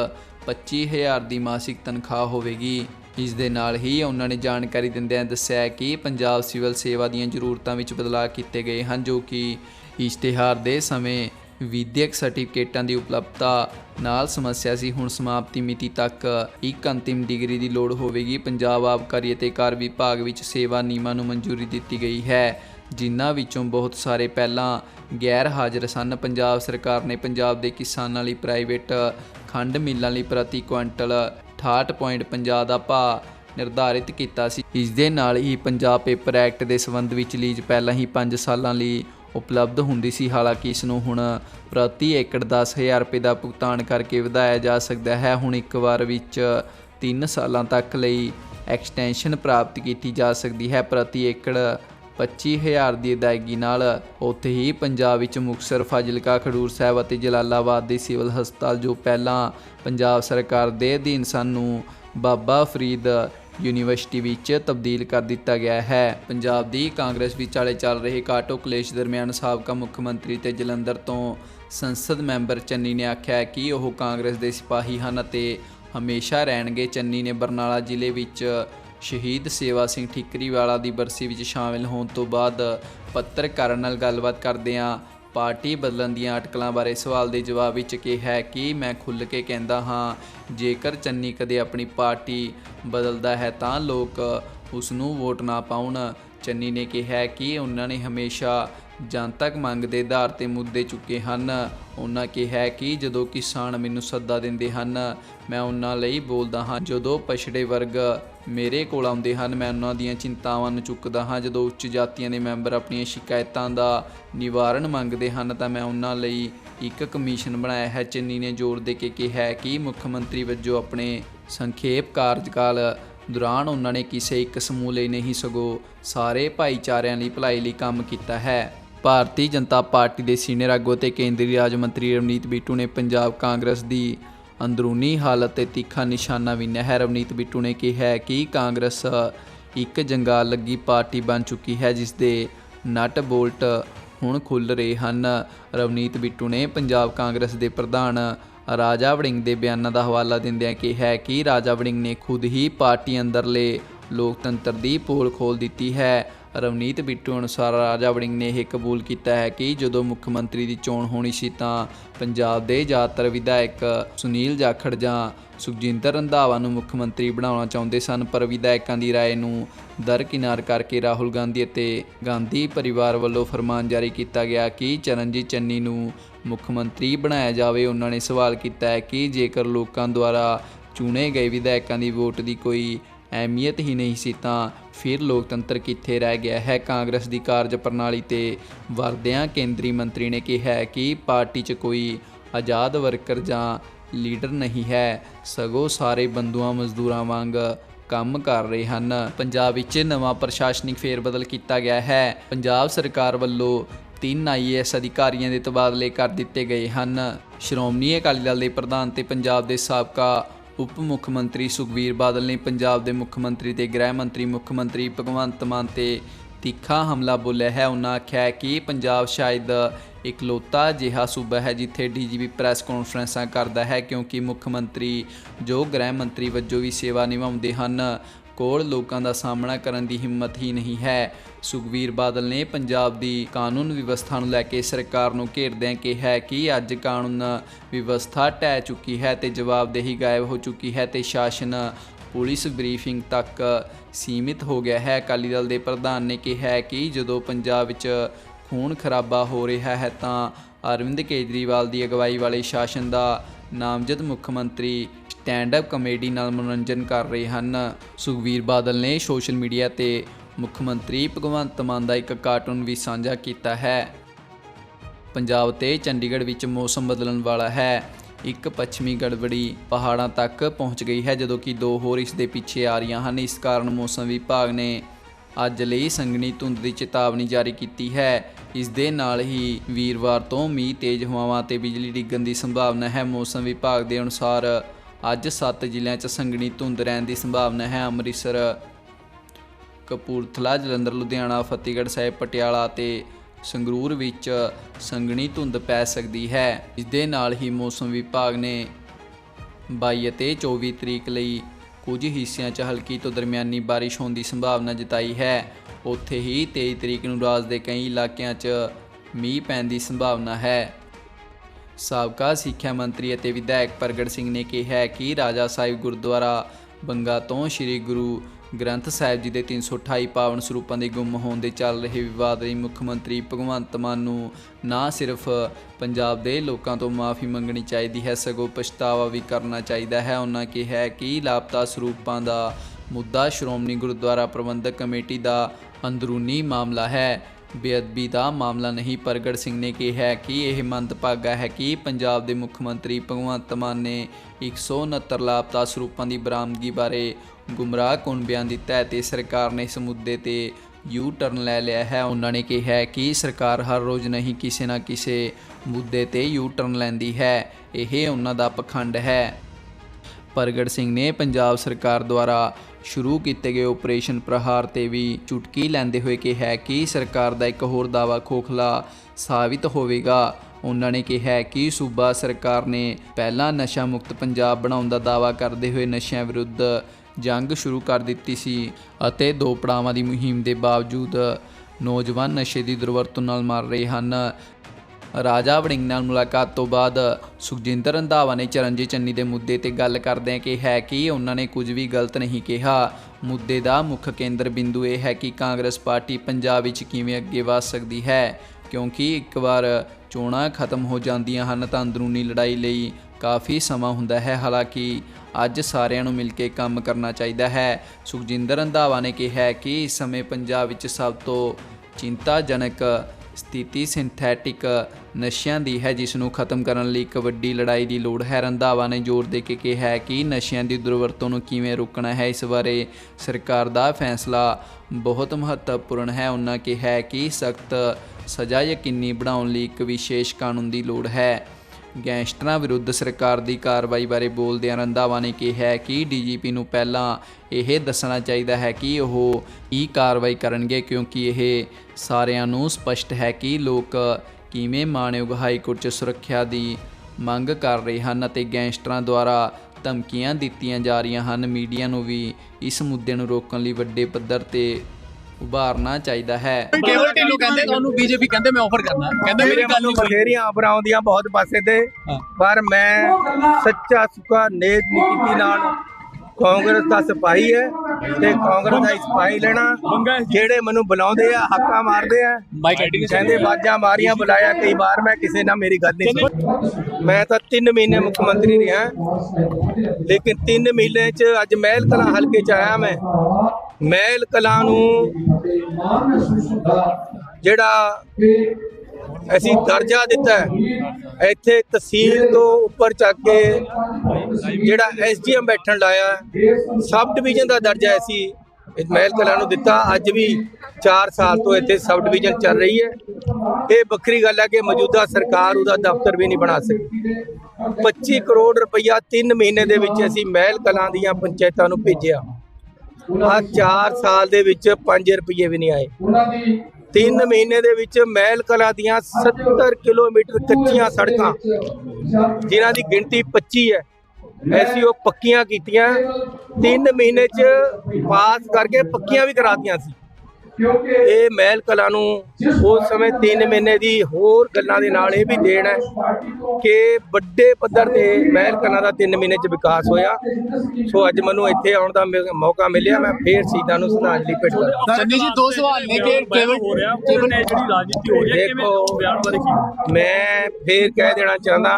25000 ਦੀ ਮਾਸਿਕ ਤਨਖਾਹ ਹੋਵੇਗੀ। ਇਸ ਦੇ ਨਾਲ ਹੀ ਉਹਨਾਂ ਨੇ ਜਾਣਕਾਰੀ ਦਿੰਦਿਆਂ ਦੱਸਿਆ ਕਿ ਪੰਜਾਬ ਸਿਵਲ ਸੇਵਾ ਦੀਆਂ ਜ਼ਰੂਰਤਾਂ ਵਿੱਚ ਬਦਲਾਅ ਕੀਤੇ ਗਏ ਹਨ, ਜੋ ਕਿ ਇਸ਼ਤਿਹਾਰ ਦੇ ਸਮੇਂ ਵਿਦਿਅਕ ਸਰਟੀਫਿਕੇਟਾਂ ਦੀ ਉਪਲਬਧਤਾ ਨਾਲ ਸਮੱਸਿਆ ਸੀ। ਹੁਣ ਸਮਾਪਤੀ ਮਿਤੀ ਤੱਕ ਇੱਕ ਅੰਤਿਮ ਡਿਗਰੀ ਦੀ ਲੋੜ ਹੋਵੇਗੀ। ਪੰਜਾਬ ਆਬਕਾਰੀ ਅਤੇ ਕਰ ਵਿਭਾਗ ਵਿੱਚ ਸੇਵਾ ਨਿਯਮਾਂ ਨੂੰ ਮਨਜ਼ੂਰੀ ਦਿੱਤੀ ਗਈ ਹੈ, ਜਿਨ੍ਹਾਂ ਵਿੱਚੋਂ ਬਹੁਤ ਸਾਰੇ ਪਹਿਲਾਂ ਗੈਰ ਹਾਜ਼ਰ ਸਨ। ਪੰਜਾਬ ਸਰਕਾਰ ਨੇ ਪੰਜਾਬ ਦੇ ਕਿਸਾਨਾਂ ਲਈ ਪ੍ਰਾਈਵੇਟ ਖੰਡ ਮਿੱਲਾਂ ਲਈ ਪ੍ਰਤੀ ਕੁਇੰਟਲ 68.50 ਦਾ ਭਾਅ ਨਿਰਧਾਰਿਤ ਕੀਤਾ ਸੀ। ਇਸ ਦੇ ਨਾਲ ਹੀ ਪੰਜਾਬ ਪੇਪਰ ਐਕਟ ਦੇ ਸੰਬੰਧ ਵਿੱਚ ਲੀਜ਼ ਪਹਿਲਾਂ ਹੀ 5 ਸਾਲਾਂ ਲਈ ਉਪਲਬਧ ਹੁੰਦੀ ਸੀ। ਹਾਲਾਂਕਿ ਇਸ ਨੂੰ ਹੁਣ ਪ੍ਰਤੀ ਏਕੜ 10000 ਰੁਪਏ ਦਾ ਭੁਗਤਾਨ ਕਰਕੇ ਵਧਾਇਆ ਜਾ ਸਕਦਾ ਹੈ। ਹੁਣ ਇੱਕ ਵਾਰ ਵਿੱਚ 3 ਸਾਲਾਂ ਤੱਕ ਲਈ ਐਕਸਟੈਂਸ਼ਨ ਪ੍ਰਾਪਤ ਕੀਤੀ ਜਾ ਸਕਦੀ ਹੈ। ਪ੍ਰਤੀ ਏਕੜ 25000 ਦੀ ਅਦਾਇਗੀ ਨਾਲ ਉੱਥੇ ਹੀ ਪੰਜਾਬ ਵਿੱਚ ਮੁਕਤਸਰ, ਫਾਜ਼ਿਲਕਾ, ਖਡੂਰ ਸਾਹਿਬ ਅਤੇ ਜਲਾਲਾਬਾਦ ਦੇ ਸਿਵਲ ਹਸਪਤਾਲ ਜੋ ਪਹਿਲਾਂ ਪੰਜਾਬ ਸਰਕਾਰ ਦੇ ਅਧੀਨ ਸਨ ਨੂੰ ਬਾਬਾ ਫਰੀਦ ਯੂਨੀਵਰਸਿਟੀ ਵਿੱਚ ਤਬਦੀਲ ਕਰ ਦਿੱਤਾ ਗਿਆ ਹੈ। ਪੰਜਾਬ ਦੀ ਕਾਂਗਰਸ ਵਿਚਾਲੇ ਚੱਲ ਰਹੇ ਕਾਟੋ ਕਲੇਸ਼ ਦਰਮਿਆਨ ਸਾਬਕਾ ਮੁੱਖ ਮੰਤਰੀ ਤੇ ਜਲੰਧਰ ਤੋਂ ਸੰਸਦ ਮੈਂਬਰ ਚੰਨੀ ਨੇ ਆਖਿਆ ਕਿ ਉਹ ਕਾਂਗਰਸ ਦੇ ਸਿਪਾਹੀ ਹਨ ਅਤੇ ਹਮੇਸ਼ਾ ਰਹਿਣਗੇ। ਚੰਨੀ ਨੇ ਬਰਨਾਲਾ ਜ਼ਿਲ੍ਹੇ ਵਿੱਚ ਸ਼ਹੀਦ ਸੇਵਾ ਸਿੰਘ ਠਿਕਰੀਵਾਲਾ ਦੀ ਬਰਸੀ ਵਿੱਚ ਸ਼ਾਮਿਲ ਹੋਣ ਤੋਂ ਬਾਅਦ ਪੱਤਰਕਾਰਾਂ ਨਾਲ ਗੱਲਬਾਤ ਕਰਦਿਆਂ ਪਾਰਟੀ ਬਦਲਣ ਦੀਆਂ ਅਟਕਲਾਂ ਬਾਰੇ ਸਵਾਲ ਦੇ ਜਵਾਬ ਵਿੱਚ ਕਿਹਾ ਕਿ ਮੈਂ ਖੁੱਲ੍ਹ ਕੇ ਕਹਿੰਦਾ ਹਾਂ, ਜੇਕਰ ਚੰਨੀ ਕਦੇ ਆਪਣੀ ਪਾਰਟੀ ਬਦਲਦਾ ਹੈ ਤਾਂ ਲੋਕ ਉਸ ਨੂੰ ਵੋਟ ਨਾ ਪਾਉਣ। ਚੰਨੀ ਨੇ ਕਿਹਾ ਕਿ ਉਹਨਾਂ ਨੇ ਹਮੇਸ਼ਾ ਜਨਤਕ ਮੰਗ ਦੇ ਆਧਾਰ ਤੇ ਮੁੱਦੇ ਚੁੱਕੇ ਹਨ। ਉਹਨਾਂ ਕਿਹਾ ਕਿ ਜਦੋਂ ਕਿਸਾਨ ਮੈਨੂੰ ਸੱਦਾ ਦਿੰਦੇ ਹਨ, ਮੈਂ ਉਹਨਾਂ ਲਈ ਬੋਲਦਾ ਹਾਂ, ਜਦੋਂ ਪਛੜੇ ਵਰਗ ਮੇਰੇ ਕੋਲ ਆਉਂਦੇ ਹਨ, ਮੈਂ ਉਹਨਾਂ ਦੀਆਂ ਚਿੰਤਾਵਾਂ ਨੂੰ ਚੁੱਕਦਾ ਹਾਂ। ਜਦੋਂ ਉੱਚ ਜਾਤੀਆਂ ਦੇ ਮੈਂਬਰ ਆਪਣੀਆਂ ਸ਼ਿਕਾਇਤਾਂ ਦਾ ਨਿਵਾਰਨ ਮੰਗਦੇ ਹਨ, ਤਾਂ ਮੈਂ ਉਹਨਾਂ ਲਈ ਇੱਕ ਕਮਿਸ਼ਨ ਬਣਾਇਆ ਹੈ। ਚੰਨੀ ਨੇ ਜ਼ੋਰ ਦੇ ਕੇ ਕਿਹਾ ਹੈ ਕਿ ਮੁੱਖ ਮੰਤਰੀ ਵਜੋਂ ਆਪਣੇ ਸੰਖੇਪ ਕਾਰਜਕਾਲ ਦੌਰਾਨ ਉਹਨਾਂ ਨੇ ਕਿਸੇ ਇੱਕ ਸਮੂਹ ਲਈ ਨਹੀਂ, ਸਗੋਂ ਸਾਰੇ ਭਾਈਚਾਰਿਆਂ ਲਈ ਭਲਾਈ ਲਈ ਕੰਮ ਕੀਤਾ ਹੈ। ਭਾਰਤੀ ਜਨਤਾ ਪਾਰਟੀ ਦੇ ਸੀਨੀਅਰ ਆਗੂ ਤੇ ਕੇਂਦਰੀ ਰਾਜ ਮੰਤਰੀ ਰਵਨੀਤ ਬਿੱਟੂ ਨੇ ਪੰਜਾਬ ਕਾਂਗਰਸ ਦੀ ਅੰਦਰੂਨੀ ਹਾਲਤ ਤੇ ਤਿੱਖਾ ਨਿਸ਼ਾਨਾ ਵਿੰਨਿਆ ਹੈ ਰਵਨੀਤ ਬਿੱਟੂ ਨੇ ਕਿਹਾ ਹੈ ਕਿ ਕਾਂਗਰਸ ਇੱਕ ਜੰਗਾਲ ਲੱਗੀ ਪਾਰਟੀ ਬਣ ਚੁੱਕੀ ਹੈ, ਜਿਸ ਦੇ ਨਟ ਬੋਲਟ ਹੁਣ ਖੁੱਲ ਰਹੇ ਹਨ। ਰਵਨੀਤ ਬਿੱਟੂ ਨੇ ਪੰਜਾਬ ਕਾਂਗਰਸ ਦੇ ਪ੍ਰਧਾਨ ਰਾਜਾ ਵੜਿੰਗ ਦੇ ਬਿਆਨਾਂ ਦਾ ਹਵਾਲਾ ਦਿੰਦਿਆਂ ਕਿਹਾ ਕਿ ਰਾਜਾ ਵੜਿੰਗ ਨੇ ਖੁਦ ਹੀ ਪਾਰਟੀ ਅੰਦਰਲੇ ਲੋਕਤੰਤਰ ਦੀ ਪੋਲ ਖੋਲ ਦਿੱਤੀ ਹੈ। ਰਵਨੀਤ ਬਿੱਟੂ ਅਨੁਸਾਰ ਰਾਜਾ ਵੜਿੰਗ ਨੇ ਇਹ ਕਬੂਲ ਕੀਤਾ ਹੈ ਕਿ ਜਦੋਂ ਮੁੱਖ ਮੰਤਰੀ ਦੀ ਚੋਣ ਹੋਣੀ ਸੀ ਤਾਂ ਪੰਜਾਬ ਦੇ ਜ਼ਿਆਦਾਤਰ ਵਿਧਾਇਕ ਸੁਨੀਲ ਜਾਖੜ ਜਾਂ ਸੁਖਜਿੰਦਰ ਰੰਧਾਵਾ ਨੂੰ ਮੁੱਖ ਮੰਤਰੀ ਬਣਾਉਣਾ ਚਾਹੁੰਦੇ ਸਨ ਪਰ ਵਿਧਾਇਕਾਂ ਦੀ رائے ਨੂੰ ਦਰਕਿਨਾਰ ਕਰਕੇ ਰਾਹੁਲ ਗਾਂਧੀ ਅਤੇ ਗਾਂਧੀ ਪਰਿਵਾਰ ਵੱਲੋਂ ਫਰਮਾਨ ਜਾਰੀ ਕੀਤਾ ਗਿਆ ਕਿ ਚਰਨਜੀਤ ਚੰਨੀ ਨੂੰ ਮੁੱਖ ਮੰਤਰੀ ਬਣਾਇਆ ਜਾਵੇ ਉਹਨਾਂ ਨੇ ਸਵਾਲ ਕੀਤਾ ਹੈ ਕਿ ਜੇਕਰ ਲੋਕਾਂ ਦੁਆਰਾ ਚੁਣੇ ਗਏ ਵਿਧਾਇਕਾਂ ਦੀ ਵੋਟ ਦੀ ਕੋਈ ਅਹਿਮੀਅਤ ਹੀ ਨਹੀਂ ਸੀ ਤਾਂ ਫਿਰ ਲੋਕਤੰਤਰ ਕਿੱਥੇ ਰਹਿ ਗਿਆ ਹੈ? ਕਾਂਗਰਸ ਦੀ ਕਾਰਜ ਪ੍ਰਣਾਲੀ ਤੇ ਵਰਦਿਆਂ ਕੇਂਦਰੀ ਮੰਤਰੀ ਨੇ ਕਿਹਾ ਕਿ ਪਾਰਟੀ 'ਚ ਕੋਈ ਆਜ਼ਾਦ ਵਰਕਰ ਜਾਂ ਲੀਡਰ ਨਹੀਂ ਹੈ। ਸਗੋਂ ਸਾਰੇ ਬੰਦੂਆਂ ਮਜ਼ਦੂਰਾਂ ਵਾਂਗ ਕੰਮ ਕਰ ਰਹੇ ਹਨ। ਪੰਜਾਬ ਵਿੱਚ ਨਵਾਂ ਪ੍ਰਸ਼ਾਸਨਿਕ ਫੇਰਬਦਲ ਕੀਤਾ ਗਿਆ ਹੈ। ਪੰਜਾਬ ਸਰਕਾਰ ਵੱਲੋਂ ਤਿੰਨ ਆਈਏਐਸ ਅਧਿਕਾਰੀਆਂ ਦੇ ਤਬਾਦਲੇ ਕਰ ਦਿੱਤੇ ਗਏ ਹਨ। ਸ਼੍ਰੋਮਣੀ ਅਕਾਲੀ ਦਲ ਦੇ ਪ੍ਰਧਾਨ ਤੇ ਪੰਜਾਬ ਦੇ ਸਾਬਕਾ ਉਪ ਮੁੱਖ ਮੰਤਰੀ ਸੁਖਬੀਰ ਬਾਦਲ ਨੇ ਪੰਜਾਬ ਦੇ ਮੁੱਖ ਮੰਤਰੀ ਤੇ ਗ੍ਰਹਿ ਮੰਤਰੀ ਮੁੱਖ ਮੰਤਰੀ ਭਗਵੰਤ ਮਾਨ ਤੇ ਤਿੱਖਾ ਹਮਲਾ ਬੋਲਿਆ ਹੈ। ਉਹਨਾਂ ਆਖਿਆ ਕਿ ਪੰਜਾਬ ਸ਼ਾਇਦ ਇਕਲੌਤਾ ਜਿਹਾ ਸੂਬਾ ਹੈ ਜਿੱਥੇ ਡੀਜੀਪੀ ਪ੍ਰੈਸ ਕਾਨਫਰੰਸਾਂ ਕਰਦਾ ਹੈ ਕਿਉਂਕਿ ਮੁੱਖ ਮੰਤਰੀ ਜੋ ਗ੍ਰਹਿ ਮੰਤਰੀ ਵਜੋਂ ਵੀ ਸੇਵਾ ਨਿਭਾਉਂਦੇ ਹਨ ਕੋਲ ਲੋਕਾਂ ਦਾ ਸਾਹਮਣਾ ਕਰਨ ਦੀ ਹਿੰਮਤ ਹੀ ਨਹੀਂ ਹੈ। ਸੁਖਬੀਰ ਬਾਦਲ ਨੇ ਪੰਜਾਬ ਦੀ ਕਾਨੂੰਨ ਵਿਵਸਥਾ ਨੂੰ ਲੈ ਕੇ ਸਰਕਾਰ ਨੂੰ ਘੇਰਦਿਆਂ ਕਿਹਾ ਕਿ ਅੱਜ ਕਾਨੂੰਨ ਵਿਵਸਥਾ ਟਹਿ ਚੁੱਕੀ ਹੈ ਤੇ ਜਵਾਬਦੇਹੀ ਗਾਇਬ ਹੋ ਚੁੱਕੀ ਹੈ ਤੇ ਸ਼ਾਸਨ ਪੁਲਿਸ ਬਰੀਫਿੰਗ ਤੱਕ ਸੀਮਿਤ ਹੋ ਗਿਆ ਹੈ। ਅਕਾਲੀ ਦਲ ਦੇ ਪ੍ਰਧਾਨ ਨੇ ਕਿਹਾ ਕਿ ਜਦੋਂ ਪੰਜਾਬ ਵਿੱਚ ਖੂਨ ਖਰਾਬਾ ਹੋ ਰਿਹਾ ਹੈ ਤਾਂ ਅਰਵਿੰਦ ਕੇਜਰੀਵਾਲ ਦੀ ਅਗਵਾਈ ਵਾਲੇ ਸ਼ਾਸਨ ਦਾ ਨਾਮਜ਼ਦ ਮੁੱਖ ਮੰਤਰੀ ਸਟੈਂਡ ਅਪ ਕਮੇਡੀ ਨਾਲ ਮਨੋਰੰਜਨ ਕਰ ਰਹੇ ਹਨ। ਸੁਖਵੀਰ ਬਾਦਲ ਨੇ ਸੋਸ਼ਲ ਮੀਡੀਆ ਤੇ ਮੁੱਖ ਮੰਤਰੀ ਭਗਵੰਤ ਮਾਨ ਦਾ ਇੱਕ ਕਾਰਟੂਨ ਵੀ ਸਾਂਝਾ ਕੀਤਾ ਹੈ। ਪੰਜਾਬ ਤੇ ਚੰਡੀਗੜ੍ਹ ਵਿੱਚ ਮੌਸਮ ਬਦਲਣ ਵਾਲਾ ਹੈ। ਇੱਕ ਪੱਛਮੀ ਗੜਬੜੀ ਪਹਾੜਾਂ ਤੱਕ ਪਹੁੰਚ ਗਈ ਹੈ, ਜਦੋਂ ਕਿ ਦੋ ਹੋਰ ਇਸ ਦੇ ਪਿੱਛੇ ਆ ਰਹੀਆਂ ਹਨ। ਇਸ ਕਾਰਨ ਮੌਸਮ ਵਿਭਾਗ ਨੇ ਅੱਜ ਲਈ ਸੰਘਣੀ ਧੁੰਦ ਦੀ ਚੇਤਾਵਨੀ ਜਾਰੀ ਕੀਤੀ ਹੈ। ਇਸ ਦੇ ਨਾਲ ਹੀ ਵੀਰਵਾਰ ਤੋਂ ਮੀਂਹ ਤੇਜ਼ ਹਵਾਵਾਂ ਤੇ ਬਿਜਲੀ ਡਿੱਗਣ ਦੀ ਸੰਭਾਵਨਾ ਹੈ। ਮੌਸਮ ਵਿਭਾਗ ਦੇ ਅਨੁਸਾਰ ਅੱਜ 7 ਜ਼ਿਲ੍ਹਿਆਂ 'ਚ ਸੰਘਣੀ ਧੁੰਦ ਰਹਿਣ ਦੀ ਸੰਭਾਵਨਾ ਹੈ। ਅੰਮ੍ਰਿਤਸਰ, ਕਪੂਰਥਲਾ, ਜਲੰਧਰ, ਲੁਧਿਆਣਾ, ਫਤਿਹਗੜ੍ਹ ਸਾਹਿਬ, ਪਟਿਆਲਾ ਤੇ ਸੰਗਰੂਰ ਵਿੱਚ ਸੰਘਣੀ ਧੁੰਦ ਪੈ ਸਕਦੀ ਹੈ। ਇਸ ਦੇ ਨਾਲ ਹੀ ਮੌਸਮ ਵਿਭਾਗ ਨੇ 22 ਅਤੇ 24 ਤਰੀਕ ਲਈ ਕੁਝ ਹਿੱਸਿਆਂ 'ਚ ਹਲਕੀ ਤੋਂ ਦਰਮਿਆਨੀ ਬਾਰਿਸ਼ ਹੋਣ ਦੀ ਸੰਭਾਵਨਾ ਜਤਾਈ ਹੈ। ਉੱਥੇ ਹੀ 23 ਤਰੀਕ ਨੂੰ ਰਾਜ ਦੇ ਕਈ ਇਲਾਕਿਆਂ 'ਚ ਮੀਂਹ ਪੈਣ ਦੀ ਸੰਭਾਵਨਾ ਹੈ। ਸਾਬਕਾ ਸਿੱਖਿਆ ਮੰਤਰੀ ਅਤੇ ਵਿਧਾਇਕ ਪ੍ਰਗਟ ਸਿੰਘ ਨੇ ਕਿਹਾ ਕਿ ਰਾਜਾ ਸਾਹਿਬ ਗੁਰਦੁਆਰਾ ਬੰਗਾ ਤੋਂ ਸ੍ਰੀ ਗੁਰੂ ਗ੍ਰੰਥ ਸਾਹਿਬ ਜੀ ਦੇ 328 ਪਾਵਨ ਸਰੂਪਾਂ ਦੇ ਗੁੰਮ ਹੋਣ ਦੇ ਚੱਲ ਰਹੇ ਵਿਵਾਦ ਲਈ ਮੁੱਖ ਮੰਤਰੀ ਭਗਵੰਤ ਮਾਨ ਨੂੰ ਨਾ ਸਿਰਫ ਪੰਜਾਬ ਦੇ ਲੋਕਾਂ ਤੋਂ ਮਾਫੀ ਮੰਗਣੀ ਚਾਹੀਦੀ ਹੈ, ਸਗੋਂ ਪਛਤਾਵਾ ਵੀ ਕਰਨਾ ਚਾਹੀਦਾ ਹੈ। ਉਹਨਾਂ ਕਿਹਾ ਕਿ ਲਾਪਤਾ ਸਰੂਪਾਂ ਦਾ ਮੁੱਦਾ ਸ਼੍ਰੋਮਣੀ ਗੁਰਦੁਆਰਾ ਪ੍ਰਬੰਧਕ ਕਮੇਟੀ ਦਾ ਅੰਦਰੂਨੀ ਮਾਮਲਾ ਹੈ। ਬੇਅਦਬੀ ਦਾ ਮਾਮਲਾ ਨਹੀਂ। ਪ੍ਰਗਟ ਸਿੰਘ ਨੇ ਕਿਹਾ ਕਿ ਇਹ ਮੰਦਭਾਗਾ ਹੈ ਕਿ ਪੰਜਾਬ ਦੇ ਮੁੱਖ ਮੰਤਰੀ ਭਗਵੰਤ ਮਾਨ ਨੇ 169 ਲਾਪਤਾ ਸਰੂਪਾਂ ਦੀ ਬਰਾਮਦਗੀ ਬਾਰੇ ਗੁੰਮਰਾਹ ਕੁਨ ਬਿਆਨ ਦਿੱਤਾ ਹੈ ਤੇ ਸਰਕਾਰ ਨੇ ਇਸ ਮੁੱਦੇ ਤੇ ਯੂ ਟਰਨ ਲੈ ਲਿਆ ਹੈ। ਉਹਨਾਂ ਨੇ ਕਿਹਾ ਕਿ ਸਰਕਾਰ ਹਰ ਰੋਜ਼ ਨਹੀਂ ਕਿਸੇ ਨਾ ਕਿਸੇ ਮੁੱਦੇ ਤੇ ਯੂ ਟਰਨ ਲੈਂਦੀ ਹੈ। ਇਹ ਉਹਨਾਂ ਦਾ ਪਖੰਡ ਹੈ। ਪ੍ਰਗਟ ਸਿੰਘ ਨੇ ਪੰਜਾਬ ਸਰਕਾਰ ਦੁਆਰਾ ਸ਼ੁਰੂ ਕੀਤੇ ਗਏ ਆਪਰੇਸ਼ਨ ਪ੍ਰਹਾਰ ਤੇ ਵੀ ਚੁਟਕੀ ਲੈਂਦੇ ਹੋਏ ਕਿਹਾ ਕਿ ਸਰਕਾਰ ਦਾ ਇੱਕ ਹੋਰ ਦਾਅਵਾ ਖੋਖਲਾ ਸਾਬਿਤ ਹੋਵੇਗਾ। ਉਹਨਾਂ ਨੇ ਕਿਹਾ ਕਿ ਸੂਬਾ ਸਰਕਾਰ ਨੇ ਪਹਿਲਾਂ ਨਸ਼ਾ ਮੁਕਤ ਪੰਜਾਬ ਬਣਾਉਣ ਦਾ ਦਾਅਵਾ ਕਰਦੇ ਹੋਏ ਨਸ਼ਿਆਂ ਵਿਰੁੱਧ ਜੰਗ ਸ਼ੁਰੂ ਕਰ ਦਿੱਤੀ ਸੀ ਅਤੇ ਦੋ ਪੜਾਵਾਂ ਦੀ ਮੁਹਿੰਮ ਦੇ ਬਾਵਜੂਦ ਨੌਜਵਾਨ ਨਸ਼ੇ ਦੀ ਦੁਰਵਰਤੋਂ ਨਾਲ ਮਾਰ ਰਹੇ ਹਨ। ਰਾਜਾ ਵੜਿੰਗ ਨਾਲ ਮੁਲਾਕਾਤ ਤੋਂ ਬਾਅਦ ਸੁਖਜਿੰਦਰ ਰੰਧਾਵਾ ਨੇ ਚਰਨਜੀਤ ਚੰਨੀ ਦੇ ਮੁੱਦੇ ਤੇ ਗੱਲ ਕਰਦਿਆਂ ਕਿਹਾ ਕਿ ਉਹਨਾਂ ਨੇ ਕੁਝ ਵੀ ਗਲਤ ਨਹੀਂ ਕਿਹਾ। ਮੁੱਦੇ ਦਾ ਮੁੱਖ ਕੇਂਦਰ ਬਿੰਦੂ ਇਹ ਹੈ ਕਿ ਕਾਂਗਰਸ ਪਾਰਟੀ ਪੰਜਾਬ ਵਿੱਚ ਕਿਵੇਂ ਅੱਗੇ ਵਧ ਸਕਦੀ ਹੈ, ਕਿਉਂਕਿ ਇੱਕ ਵਾਰ ਚੋਣਾਂ ਖਤਮ ਹੋ ਜਾਂਦੀਆਂ ਹਨ ਤਾਂ ਅੰਦਰੂਨੀ ਲੜਾਈ ਲਈ ਕਾਫੀ ਸਮਾਂ ਹੁੰਦਾ ਹੈ। ਹਾਲਾਂਕਿ ਅੱਜ ਸਾਰਿਆਂ ਨੂੰ ਮਿਲ ਕੇ ਕੰਮ ਕਰਨਾ ਚਾਹੀਦਾ ਹੈ। ਸੁਖਜਿੰਦਰ ਰੰਧਾਵਾ ਨੇ ਕਿਹਾ ਕਿ ਇਸ ਸਮੇਂ ਪੰਜਾਬ ਵਿੱਚ ਸਭ ਤੋਂ ਚਿੰਤਾਜਨਕ ਸਥਿਤੀ ਸਿੰਥੈਟਿਕ ਨਸ਼ਿਆਂ ਦੀ ਹੈ, ਜਿਸ ਨੂੰ ਖਤਮ ਕਰਨ ਲਈ ਇੱਕ ਵੱਡੀ ਲੜਾਈ ਦੀ ਲੋੜ ਹੈ। ਰੰਧਾਵਾ ਨੇ ਜ਼ੋਰ ਦੇ ਕੇ ਕਿਹਾ ਹੈ ਕਿ ਨਸ਼ਿਆਂ ਦੀ ਦੁਰਵਰਤੋਂ ਨੂੰ ਕਿਵੇਂ ਰੋਕਣਾ ਹੈ, ਇਸ ਬਾਰੇ ਸਰਕਾਰ ਦਾ ਫੈਸਲਾ ਬਹੁਤ ਮਹੱਤਵਪੂਰਨ ਹੈ। ਉਹਨਾਂ ਕਿਹਾ ਕਿ ਸਖਤ ਸਜ਼ਾ ਯਕੀਨੀ ਬਣਾਉਣ ਲਈ ਇੱਕ ਵਿਸ਼ੇਸ਼ ਕਾਨੂੰਨ ਦੀ ਲੋੜ ਹੈ। ਗੈਂਗਸਟਰਾਂ ਵਿਰੁੱਧ ਸਰਕਾਰ ਦੀ ਕਾਰਵਾਈ ਬਾਰੇ ਬੋਲਦਿਆਂ ਰੰਧਾਵਾ ਨੇ ਕਿਹਾ ਹੈ ਕਿ ਡੀਜੀਪੀ ਨੂੰ ਪਹਿਲਾਂ ਇਹ ਦੱਸਣਾ ਚਾਹੀਦਾ ਹੈ ਕਿ ਉਹ ਕੀ ਕਾਰਵਾਈ ਕਰਨਗੇ, ਕਿਉਂਕਿ ਇਹ ਸਾਰਿਆਂ ਨੂੰ ਸਪਸ਼ਟ ਹੈ ਕਿ ਲੋਕ ਕਿਵੇਂ ਮਾਣਯੋਗ ਹਾਈ ਕੋਰਟ 'ਚ ਸੁਰੱਖਿਆ ਦੀ ਮੰਗ ਕਰ ਰਹੇ ਹਨ ਅਤੇ ਗੈਂਗਸਟਰਾਂ ਦੁਆਰਾ ਧਮਕੀਆਂ ਦਿੱਤੀਆਂ ਜਾ ਰਹੀਆਂ ਹਨ। ਮੀਡੀਆ ਨੂੰ ਵੀ ਇਸ ਮੁੱਦੇ ਨੂੰ ਰੋਕਣ ਲਈ ਵੱਡੇ ਪੱਧਰ ਤੇ ਉਭਾਰਨਾ ਚਾਹੀਦਾ ਹੈ। ਕੇਵਲ ਢਿੱਲੋਂ ਕਹਿੰਦੇ ਤੁਹਾਨੂੰ ਬੀਜੇਪੀ ਕਹਿੰਦੇ ਮੈਂ ਆਫਰ ਕਰਨਾ। ਕਹਿੰਦੇ ਮੇਰੀ ਗੱਲ ਨਹੀਂ ਬਥੇਰੀਆਂ ਆਫਰਾਂ ਆਉਂਦੀਆਂ ਬਹੁਤ ਪਾਸੇ ਤੇ। ਪਰ ਮੈਂ ਸੱਚਾ ਸੁੱਕਾ ਨੇਕ ਨੀਤੀ ਨਾਲ ਕਾਂਗਰਸ ਦਾ ਸਿਪਾਹੀ ਹੈ। ਤੇ ਕਾਂਗਰਸ ਦਾ ਹੀ ਸਿਪਾਹੀ ਲੈਣਾ। ਜਿਹੜੇ ਮੈਨੂੰ ਬੁਲਾਉਂਦੇ ਆ ਹੱਕਾਂ ਮਾਰਦੇ ਆ ਕਹਿੰਦੇ ਬਾਜਾਂ ਮਾਰੀਆਂ ਬੁਲਾਇਆ ਕਈ ਵਾਰ ਮੈਂ ਕਿਸੇ ਨਾਲ ਮੇਰੀ ਗੱਲ ਨਹੀਂ ਸੁਣੀ। ਮੈਂ ਤਾਂ 3 ਮਹੀਨੇ ਮੁੱਖ ਮੰਤਰੀ ਰਿਹਾ ਲੇਕਿਨ 3 ਮਹੀਨੇ ਚ ਅੱਜ ਮਹਿਲ ਕਲਾਂ ਹਲਕੇ ਚ ਆਇਆ ਮੈਂ। ਮਹਿਲ ਕਲਾਂ ਨੂੰ ਜਿਹੜਾ ਅਸੀਂ ਦਰਜਾ ਦਿੱਤਾ ਹੈ। ਇੱਥੇ ਤਹਿਸੀਲ ਤੋਂ ਉੱਪਰ ਚੱਕ ਕੇ ਜਿਹੜਾ ਐਸਡੀਐਮ ਬੈਠਣ ਲਾਇਆ ਸਬ ਡਿਵੀਜ਼ਨ ਦਾ ਦਰਜਾ ਅਸੀਂ ਮਹਿਲ ਕਲਾਂ ਨੂੰ ਦਿੱਤਾ। ਅੱਜ ਵੀ 4 ਸਾਲ ਤੋਂ ਇੱਥੇ ਸਬ ਡਿਵੀਜ਼ਨ ਚੱਲ ਰਹੀ ਹੈ। ਇਹ ਵੱਖਰੀ ਗੱਲ ਹੈ ਕਿ ਮੌਜੂਦਾ ਸਰਕਾਰ ਉਹਦਾ ਦਫ਼ਤਰ ਵੀ ਨਹੀਂ ਬਣਾ ਸਕੀ 25 ਕਰੋੜ ਰੁਪਈਆ 3 ਮਹੀਨੇ ਦੇ ਵਿੱਚ ਅਸੀਂ ਮਹਿਲ ਕਲਾਂ ਦੀਆਂ ਪੰਚਾਇਤਾਂ ਨੂੰ ਭੇਜਿਆ। ਆ 4 ਸਾਲ ਦੇ ਵਿੱਚ 5 ਰੁਪਏ ਵੀ ਨਹੀਂ ਆਏ। ਤਿੰਨ ਮਹੀਨੇ ਦੇ ਵਿੱਚ ਮਹਿਲ ਕਲਾਂ ਦੀਆਂ 70 ਕਿਲੋਮੀਟਰ ਕੱਚੀਆਂ ਸੜਕਾਂ ਜਿਨ੍ਹਾਂ ਦੀ ਗਿਣਤੀ 25 ਹੈ ਐਸੀ ਉਹ ਪੱਕੀਆਂ ਕੀਤੀਆਂ ਤਿੰਨ ਮਹੀਨੇ ਚ ਪਾਸ ਕਰਕੇ ਪੱਕੀਆਂ ਵੀ ਕਰਾਤੀਆਂ ਸੀ। ਇਹ ਮਹਿਲ ਕਲਾਂ ਨੂੰ ਉਸ ਸਮੇਂ 3 ਮਹੀਨੇ ਦੀ ਹੋਰ ਗੱਲਾਂ ਦੇ ਨਾਲ ਇਹ ਵੀ ਦੇਣ ਹੈ ਕਿ ਵੱਡੇ ਪੱਧਰ ਤੇ ਮਹਿਲ ਕਲਾਂ ਦਾ 3 ਮਹੀਨੇ ਚ ਵਿਕਾਸ ਹੋਇਆ। ਸੋ ਅੱਜ ਮੈਨੂੰ ਇੱਥੇ ਆਉਣ ਦਾ ਮੌ- ਮੌਕਾ ਮਿਲਿਆ ਮੈਂ ਫੇਰ ਸ਼ਹੀਦਾਂ ਨੂੰ ਸ਼ਰਧਾਂਜਲੀ ਭੇਟ ਕਰਦਾ। ਚੰਨੀ ਜੀ ਦੋ ਸਵਾਲ ਨੇ ਕਿ ਕੇਵਲ ਹੋ ਰਿਹਾ? ਕੇਵਲ ਜਿਹੜੀ ਰਾਜਨੀਤੀ ਹੋ ਰਹੀ ਹੈ ਕਿਵੇਂ ਬਿਆਨ ਬਾਰੇ ਕੀ ਮੈਂ ਫੇਰ ਕਹਿ ਦੇਣਾ ਚਾਹੁੰਦਾ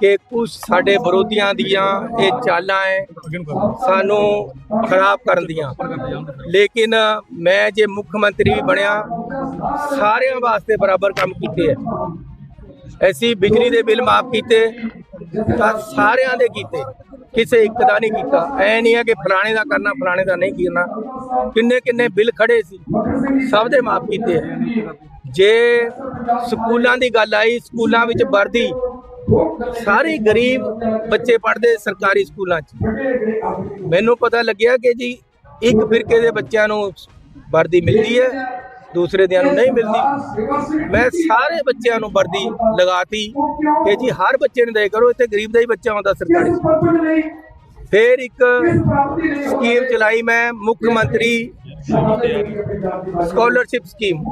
ਕਿ ਕੁਝ ਸਾਡੇ ਵਿਰੋਧੀਆਂ ਦੀਆਂ ਇਹ ਚਾਲਾਂ ਹੈ ਸਾਨੂੰ ਖਰਾਬ ਕਰਨ ਦੀਆਂ। ਲੇਕਿਨ ਮੈਂ ਜੇ ਮੁੱਖ ਮੰਤਰੀ ਵੀ ਬਣਿਆ, ਸਾਰਿਆਂ ਵਾਸਤੇ ਬਰਾਬਰ ਕੰਮ ਕੀਤੇ ਹੈ ਅਸੀਂ ਬਿਜਲੀ ਦੇ ਬਿੱਲ ਮਾਫ ਕੀਤੇ, ਤਾਂ ਸਾਰਿਆਂ ਦੇ ਕੀਤੇ। ਕਿਸੇ ਇੱਕ ਦਾ ਨਹੀਂ ਕੀਤਾ। ਐ ਨਹੀਂ ਹੈ ਕਿ ਫਲਾਣੇ ਦਾ ਕਰਨਾ, ਫਲਾਣੇ ਦਾ ਨਹੀਂ ਕਰਨਾ। ਕਿੰਨੇ ਕਿੰਨੇ ਬਿੱਲ ਖੜੇ ਸੀ, ਸਭ ਦੇ ਮਾਫ ਕੀਤੇ ਹੈ ਜੇ ਸਕੂਲਾਂ ਦੀ ਗੱਲ ਆਈ, ਸਕੂਲਾਂ ਵਿੱਚ ਵਰਦੀ, ਸਾਰੇ ਗਰੀਬ ਬੱਚੇ ਪੜ੍ਹਦੇ ਸਰਕਾਰੀ ਸਕੂਲਾਂ 'ਚ। ਮੈਨੂੰ ਪਤਾ ਲੱਗਿਆ ਕਿ ਜੀ ਇੱਕ ਫਿਰਕੇ ਦੇ ਬੱਚਿਆਂ ਨੂੰ ਵਰਦੀ ਮਿਲਦੀ ਹੈ ਦੂਸਰੇ ਦਿਆਂ ਨੂੰ ਨਹੀਂ ਮਿਲਦੀ। ਮੈਂ ਸਾਰੇ ਬੱਚਿਆਂ ਨੂੰ ਵਰਦੀ ਲਗਾਤੀ ਕਿ ਜੀ ਹਰ ਬੱਚੇ ਨੂੰ ਦੇ ਕਰੋ ਇੱਥੇ ਗਰੀਬ ਦਾ ਹੀ ਬੱਚਾ ਆਉਂਦਾ ਸਰਕਾਰੀ। ਫਿਰ ਇੱਕ ਸਕੀਮ ਚਲਾਈ ਮੈਂ ਮੁੱਖ ਮੰਤਰੀ ਸਕਾਲਰਸ਼ਿਪ ਸਕੀਮ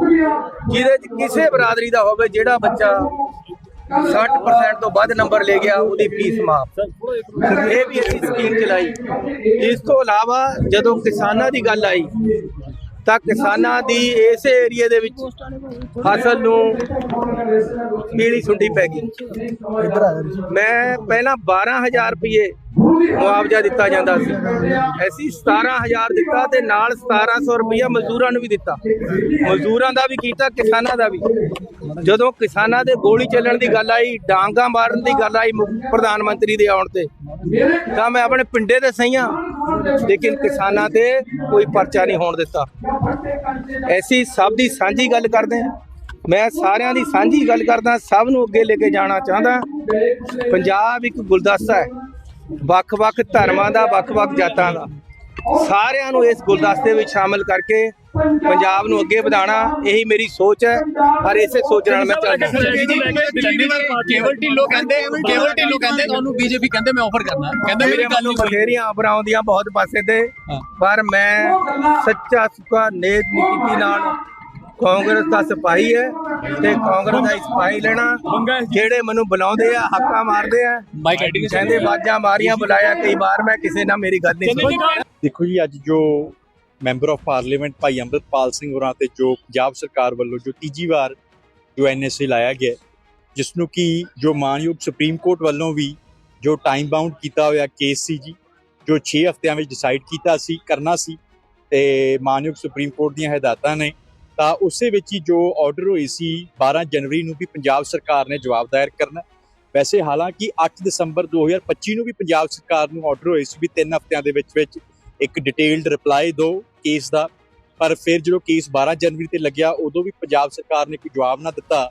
ਜਿਹਦੇ ਚ ਕਿਸੇ ਬਰਾਦਰੀ ਦਾ ਹੋਵੇ ਜਿਹੜਾ ਬੱਚਾ 60% ਤੋਂ ਵੱਧ ਨੰਬਰ ਲੈ ਗਿਆ ਉਹਦੀ ਫੀਸ ਮਾਫ। ਇਹ ਵੀ ਅਸੀਂ ਸਕੀਮ ਚਲਾਈ। ਇਸ ਤੋਂ ਇਲਾਵਾ ਜਦੋਂ ਕਿਸਾਨਾਂ ਦੀ ਗੱਲ ਆਈ ਤਾਂ ਕਿਸਾਨਾਂ ਦੀ ਇਸ ਏਰੀਏ ਦੇ ਵਿੱਚ ਫਸਲ ਨੂੰ ਪੀਲੀ ਸੁੰਡੀ ਪੈ ਗਈ। ਮੈਂ ਪਹਿਲਾਂ 12000 ਰੁਪਏ ਮੁਆਵਜ਼ਾ ਦਿੱਤਾ ਜਾਂਦਾ ਸੀ। ਅਸੀਂ 17000 ਦਿੱਤਾ ਤੇ ਨਾਲ 1700 ਰੁਪਇਆ ਮਜ਼ਦੂਰਾਂ ਨੂੰ ਵੀ ਦਿੱਤਾ। ਮਜ਼ਦੂਰਾਂ ਦਾ ਵੀ ਕੀਤਾ, ਕਿਸਾਨਾਂ ਦਾ ਵੀ। ਜਦੋਂ ਕਿਸਾਨਾਂ ਦੇ ਗੋਲੀ ਚੱਲਣ ਦੀ ਗੱਲ ਆਈ, ਡਾਂਗਾ ਮਾਰਨ ਦੀ ਗੱਲ ਆਈ ਪ੍ਰਧਾਨ ਮੰਤਰੀ ਦੇ ਆਉਣ ਤੇ, ਤਾਂ ਮੈਂ ਆਪਣੇ ਪਿੰਡੇ ਤੇ ਸਹੀਆਂ ਲੇਕਿਨ ਕਿਸਾਨਾਂ ਤੇ ਕੋਈ ਪਰਚਾ ਨਹੀਂ ਹੋਣ ਦਿੱਤਾ। ਐਸੀ ਸਭ ਦੀ ਸਾਂਝੀ ਗੱਲ ਕਰਦੇ ਹਾਂ। ਮੈਂ ਸਾਰਿਆਂ ਦੀ ਸਾਂਝੀ ਗੱਲ ਕਰਦਾ, ਸਭ ਨੂੰ ਅੱਗੇ ਲੈ ਕੇ ਜਾਣਾ ਚਾਹੁੰਦਾ। ਪੰਜਾਬ ਇੱਕ ਗੁਲਦਸਤਾ ਹੈ। ਵੱਖ-ਵੱਖ ਧਰਮਾਂ ਦਾ, ਵੱਖ-ਵੱਖ ਜਾਤਾਂ ਦਾ। ਸਾਰਿਆਂ ਨੂੰ ਇਸ ਗੁਲਦਸਤੇ ਵਿੱਚ ਸ਼ਾਮਲ ਕਰਕੇ ਪੰਜਾਬ ਨੂੰ ਅੱਗੇ ਵਧਾਉਣਾ ਇਹੀ ਮੇਰੀ ਸੋਚ ਹੈ ਔਰ ਇਸੇ ਸੋਚ ਨਾਲ ਮੈਂ ਚੱਲਦਾ। ਕੇਵਲ ਢਿੱਲੋਂ ਕਹਿੰਦੇ ਕੇਵਲ ਢਿੱਲੋਂ ਕਹਿੰਦੇ ਤੁਹਾਨੂੰ ਬੀਜੇਪੀ ਕਹਿੰਦੇ ਮੈਂ ਆਫਰ ਕਰਨਾ। ਕਹਿੰਦੇ ਮੇਰੇ ਗੱਲ ਹੋਈ ਬਥੇਰੀਆਂ ਆਫਰਾਂ ਆਉਂਦੀਆਂ ਬਹੁਤ ਪਾਸੇ ਤੇ। ਪਰ ਮੈਂ ਸੱਚਾ ਸੁੱਕਾ ਨੇਕ ਨੀਤੀ ਨਾਲ ਕਾਂਗਰਸ ਦਾ ਸਿਪਾਹੀ ਹੈ ਤੇ ਕਾਂਗਰਸ ਦਾ ਹੀ ਸਿਪਾਹੀ ਲੈਣਾ। ਜਿਹੜੇ ਮੈਨੂੰ ਬੁਲਾਉਂਦੇ ਆ ਹੱਕਾਂ ਮਾਰਦੇ ਆ ਕਹਿੰਦੇ ਬਾਜਾਂ ਮਾਰੀਆਂ ਬੁਲਾਇਆ ਕਈ ਵਾਰ ਮੈਂ ਕਿਸੇ ਨਾਲ ਮੇਰੀ ਗੱਲ ਨਹੀਂ ਸੁਣੀ ਦੇਖੋ ਜੀ ਅੱਜ ਜੋ ਮੈਂਬਰ ਆਫ ਪਾਰਲੀਮੈਂਟ ਭਾਈ ਅੰਮ੍ਰਿਤਪਾਲ ਸਿੰਘ ਹੋਰਾਂ ਤੇ ਜੋ ਪੰਜਾਬ ਸਰਕਾਰ ਵੱਲੋਂ ਜੋ ਤੀਜੀ ਵਾਰ ਜੋ ਐਨਐਸਏ ਲਾਇਆ ਗਿਆ ਜਿਸ ਨੂੰ ਕਿ ਜੋ ਮਾਨਯੋਗ ਸੁਪਰੀਮ ਕੋਰਟ ਵੱਲੋਂ ਵੀ ਜੋ ਟਾਈਮ ਬਾਉਂਡ ਕੀਤਾ ਹੋਇਆ ਕੇਸ ਸੀ ਜੀ, ਜੋ 6 ਹਫ਼ਤਿਆਂ ਵਿੱਚ ਡਿਸਾਈਡ ਕੀਤਾ ਸੀ, ਕਰਨਾ ਸੀ ਤੇ ਮਾਨਯੋਗ ਸੁਪਰੀਮ ਕੋਰਟ ਦੀਆਂ ਹਦਾਇਤਾਂ ਨੇ, ਤਾਂ ਉਸੇ ਵਿੱਚ ਹੀ ਜੋ ਆਰਡਰ ਹੋਈ ਸੀ 12 ਜਨਵਰੀ ਨੂੰ ਵੀ ਪੰਜਾਬ ਸਰਕਾਰ ਨੇ ਜਵਾਬ ਦਾਇਰ ਕਰਨਾ ਵੈਸੇ ਹਾਲਾਂਕਿ 8 ਦਸੰਬਰ 2025 ਨੂੰ ਵੀ ਪੰਜਾਬ ਸਰਕਾਰ ਨੂੰ ਆਰਡਰ ਹੋਏ ਸੀ ਵੀ 3 ਹਫ਼ਤਿਆਂ ਦੇ ਵਿੱਚ ਵਿੱਚ ਇੱਕ ਡਿਟੇਲਡ ਰਿਪਲਾਈ ਦਿਓ ਕੇਸ ਦਾ। ਪਰ ਫਿਰ ਜਦੋਂ ਕੇਸ 12 ਜਨਵਰੀ ਤੇ ਲੱਗਿਆ, ਉਦੋਂ ਵੀ ਪੰਜਾਬ ਸਰਕਾਰ ਨੇ ਕੋਈ ਜਵਾਬ ਨਾ ਦਿੱਤਾ।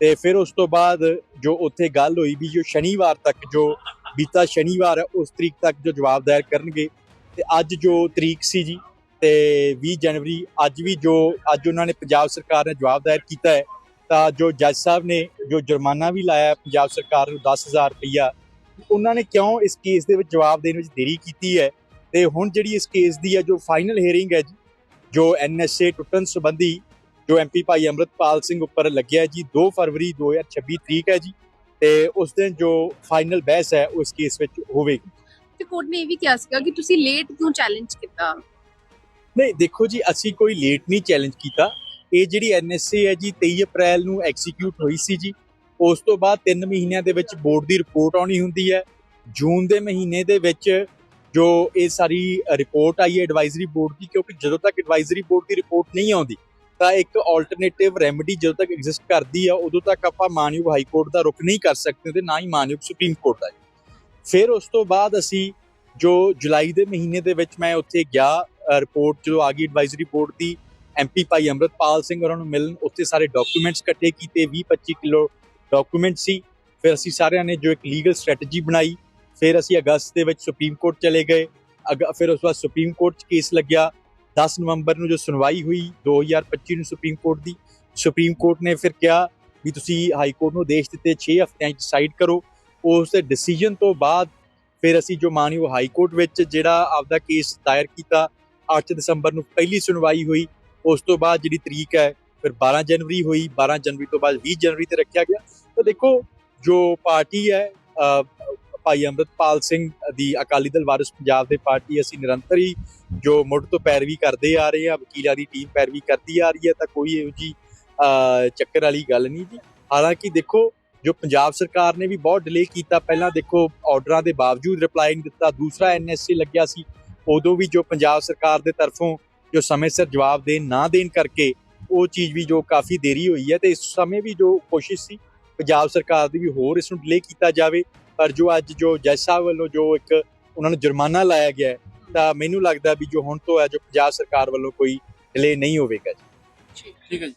ਤੇ ਫਿਰ ਉਸ ਤੋਂ ਬਾਅਦ ਜੋ ਉੱਥੇ ਗੱਲ ਹੋਈ ਵੀ ਜੋ ਸ਼ਨੀਵਾਰ ਤੱਕ ਜੋ ਬੀਤਾ ਸ਼ਨੀਵਾਰ ਹੈ, ਉਸ ਤਰੀਕ ਤੱਕ ਜੋ ਜਵਾਬ ਦਾਇਰ ਕਰਨਗੇ। ਤੇ ਅੱਜ ਜੋ ਤਰੀਕ ਸੀ ਜੀ, ਤੇ 20 ਜਨਵਰੀ, ਅੱਜ ਵੀ ਜੋ ਅੱਜ ਉਹਨਾਂ ਨੇ ਪੰਜਾਬ ਸਰਕਾਰ ਨੇ ਜਵਾਬ ਦਾਇਰ ਕੀਤਾ ਹੈ, ਤਾਂ ਜੋ ਜੱਜ ਸਾਹਿਬ ਨੇ ਜੋ ਜੁਰਮਾਨਾ ਵੀ ਲਾਇਆ ਪੰਜਾਬ ਸਰਕਾਰ ਨੂੰ 10000 ਰੁਪਈਆ, ਉਹਨਾਂ ਨੇ ਕਿਉਂ ਇਸ ਕੇਸ ਦੇ ਵਿੱਚ ਜਵਾਬ ਦੇਣ ਵਿੱਚ ਦੇਰੀ ਕੀਤੀ ਹੈ? ਤੇ ਹੁਣ ਜਿਹੜੀ ਇਸ ਕੇਸ ਦੀ ਹੈ ਜੋ ਫਾਈਨਲ ਹੀਅਰਿੰਗ ਹੈ ਜੀ ਜੋ ਐਨਐਸਏ ਟੁੱਟਣ ਸੰਬੰਧੀ ਜੋ ਐਮਪੀ ਭਾਈ ਅੰਮ੍ਰਿਤਪਾਲ ਸਿੰਘ ਉੱਪਰ ਲੱਗਿਆ ਜੀ 2 ਫਰਵਰੀ 2026 ਤਰੀਕ ਹੈ ਜੀ ਤੇ ਉਸ ਦਿਨ ਜੋ ਫਾਈਨਲ ਬਹਿਸ ਹੈ ਉਸ ਕੇਸ ਵਿੱਚ ਹੋਵੇਗੀ। ਤੇ ਕੋਰਟ ਨੇ ਇਹ ਵੀ ਕਿਹਾ ਸੀਗਾ ਕਿ ਤੁਸੀਂ ਲੇਟ ਕਿਉਂ ਚੈਲੰਜ ਕੀਤਾ? ਨਹੀਂ ਦੇਖੋ ਜੀ ਅਸੀਂ ਕੋਈ ਲੇਟ ਨਹੀਂ ਚੈਲੰਜ ਕੀਤਾ। ਇਹ ਜਿਹੜੀ ਐਨਐਸਏ ਹੈ ਜੀ 23 ਅਪ੍ਰੈਲ ਨੂੰ ਐਕਸੀਕਿਊਟ ਹੋਈ ਸੀ ਜੀ। ਉਸ ਤੋਂ ਬਾਅਦ 3 ਮਹੀਨਿਆਂ ਦੇ ਵਿੱਚ ਬੋਰਡ ਦੀ ਰਿਪੋਰਟ ਆਉਣੀ ਹੁੰਦੀ ਹੈ। ਜੂਨ ਦੇ ਮਹੀਨੇ ਦੇ ਵਿੱਚ ਜੋ ਇਹ ਸਾਰੀ ਰਿਪੋਰਟ ਆਈ ਹੈ ਐਡਵਾਈਜ਼ਰੀ ਬੋਰਡ ਦੀ, ਕਿਉਂਕਿ ਜਦੋਂ ਤੱਕ ਐਡਵਾਈਜ਼ਰੀ ਬੋਰਡ ਦੀ ਰਿਪੋਰਟ ਨਹੀਂ ਆਉਂਦੀ, ਤਾਂ ਇੱਕ ਆਲਟਰਨੇਟਿਵ ਰੈਮੇਡੀ ਜਦੋਂ ਤੱਕ ਐਗਜ਼ਿਸਟ ਕਰਦੀ ਆ, ਉਦੋਂ ਤੱਕ ਆਪਾਂ ਮਾਨਯੋਗ ਹਾਈ ਕੋਰਟ ਦਾ ਰੁਖ ਨਹੀਂ ਕਰ ਸਕਦੇ ਤੇ ਨਾ ਹੀ ਮਾਨਯੋਗ ਸੁਪਰੀਮ ਕੋਰਟ ਦਾ। ਫਿਰ ਉਸ ਤੋਂ ਬਾਅਦ ਅਸੀਂ ਜੋ ਜੁਲਾਈ ਦੇ ਮਹੀਨੇ ਦੇ ਵਿੱਚ ਮੈਂ ਉੱਥੇ ਗਿਆ ਰਿਪੋਰਟ ਜਦੋਂ ਆ ਗਈ ਐਡਵਾਈਜ਼ਰੀ ਬੋਰਡ ਦੀ ਐਮਪੀ ਭਾਈ ਅੰਮ੍ਰਿਤਪਾਲ ਸਿੰਘ ਉਹਨਾਂ ਨੂੰ ਮਿਲਣ, ਉੱਥੇ ਸਾਰੇ ਡਾਕੂਮੈਂਟਸ ਇਕੱਠੇ ਕੀਤੇ 20-25 ਕਿਲੋ ਡਾਕੂਮੈਂਟ ਸੀ। ਫਿਰ ਅਸੀਂ ਸਾਰਿਆਂ ਨੇ ਜੋ ਇੱਕ ਲੀਗਲ ਸਟ੍ਰੈਟਜੀ ਬਣਾਈ ਫਿਰ ਅਸੀਂ ਅਗਸਤ ਦੇ ਵਿੱਚ ਸੁਪਰੀਮ ਕੋਰਟ ਚਲੇ ਗਏ। ਅਗ- ਫਿਰ ਉਸ ਤੋਂ ਬਾਅਦ ਸੁਪਰੀਮ ਕੋਰਟ 'ਚ ਕੇਸ ਲੱਗਿਆ। 10 ਨਵੰਬਰ ਨੂੰ ਜੋ ਸੁਣਵਾਈ ਹੋਈ 2025 ਨੂੰ ਸੁਪਰੀਮ ਕੋਰਟ ਦੀ, ਸੁਪਰੀਮ ਕੋਰਟ ਨੇ ਫਿਰ ਕਿਹਾ ਵੀ ਤੁਸੀਂ ਹਾਈ ਕੋਰਟ ਨੂੰ ਦੇਸ਼ ਦਿੱਤੇ 6 ਹਫ਼ਤਿਆਂ 'ਚ ਡਿਸਾਈਡ ਕਰੋ। ਉਸ ਦੇ ਡਿਸੀਜਨ ਤੋਂ ਬਾਅਦ ਫਿਰ ਅਸੀਂ ਜੋ ਮਾਨਯੋਗ ਹਾਈ ਕੋਰਟ ਵਿੱਚ ਜਿਹੜਾ ਆਪਦਾ ਕੇਸ ਦਾਇਰ ਕੀਤਾ 8 ਦਸੰਬਰ ਨੂੰ ਪਹਿਲੀ ਸੁਣਵਾਈ ਹੋਈ। ਉਸ ਤੋਂ ਬਾਅਦ ਜਿਹੜੀ ਤਰੀਕ ਹੈ, ਫਿਰ 12 ਜਨਵਰੀ ਹੋਈ। 12 ਜਨਵਰੀ ਤੋਂ ਬਾਅਦ 20 ਜਨਵਰੀ ਤੇ ਰੱਖਿਆ ਗਿਆ। ਤਾਂ ਦੇਖੋ, ਜੋ ਪਾਰਟੀ ਹੈ ਭਾਈ ਅੰਮ੍ਰਿਤਪਾਲ ਸਿੰਘ ਦੀ ਅਕਾਲੀ ਦਲ ਵਾਰਿਸ ਪੰਜਾਬ ਦੇ ਪਾਰਟੀ ਅਸੀਂ ਨਿਰੰਤਰ ਹੀ ਜੋ ਮੁੱਢ ਤੋਂ ਪੈਰਵੀ ਕਰਦੇ ਆ ਰਹੇ ਆ, ਵਕੀਲਾਂ ਦੀ ਟੀਮ ਪੈਰਵੀ ਕਰਦੀ ਆ ਰਹੀ ਹੈ ਤਾਂ ਕੋਈ ਇਹੋ ਜੀ ਚੱਕਰ ਵਾਲੀ ਗੱਲ ਨਹੀਂ ਜੀ। ਹਾਲਾਂਕਿ ਦੇਖੋ, ਜੋ ਪੰਜਾਬ ਸਰਕਾਰ ਨੇ ਵੀ ਬਹੁਤ ਡਿਲੇ ਕੀਤਾ, ਪਹਿਲਾਂ ਦੇਖੋ ਆਰਡਰਾਂ ਦੇ ਬਾਵਜੂਦ ਰਿਪਲਾਈ ਨਹੀਂ ਦਿੱਤਾ, ਦੂਸਰਾ ਐਨਐਸਸੀ ਲੱਗਿਆ ਸੀ, ਉਦੋਂ ਵੀ ਜੋ ਪੰਜਾਬ ਸਰਕਾਰ ਦੇ ਤਰਫੋਂ ਜੋ ਸਮੇਂ ਸਿਰ ਜਵਾਬ ਦੇਣ, ਨਾ ਦੇਣ ਕਰਕੇ ਉਹ ਚੀਜ਼ ਵੀ ਜੋ ਕਾਫੀ ਦੇਰੀ ਹੋਈ ਹੈ ਤੇ ਇਸ ਸਮੇਂ ਵੀ ਜੋ ਕੋਸ਼ਿਸ਼ ਸੀ, ਪੰਜਾਬ ਸਰਕਾਰ ਦੀ ਵੀ ਹੋਰ ਇਸ ਨੂੰ ਡਿਲੇ ਕੀਤਾ ਜਾਵੇ। ਪਰ ਜੋ ਅੱਜ ਜੋ ਜੱਜ ਸਾਹਿਬ ਵੱਲੋਂ ਜੋ ਇੱਕ ਉਹਨਾਂ ਨੂੰ ਜੁਰਮਾਨਾ ਲਾਇਆ ਗਿਆ ਤਾਂ ਮੈਨੂੰ ਲੱਗਦਾ ਵੀ ਜੋ ਹੁਣ ਤੋਂ ਹੈ, ਜੋ ਪੰਜਾਬ ਸਰਕਾਰ ਵੱਲੋਂ ਕੋਈ ਡਿਲੇ ਨਹੀਂ ਹੋਵੇਗਾ ਜੀ। ਠੀਕ ਹੈ ਜੀ।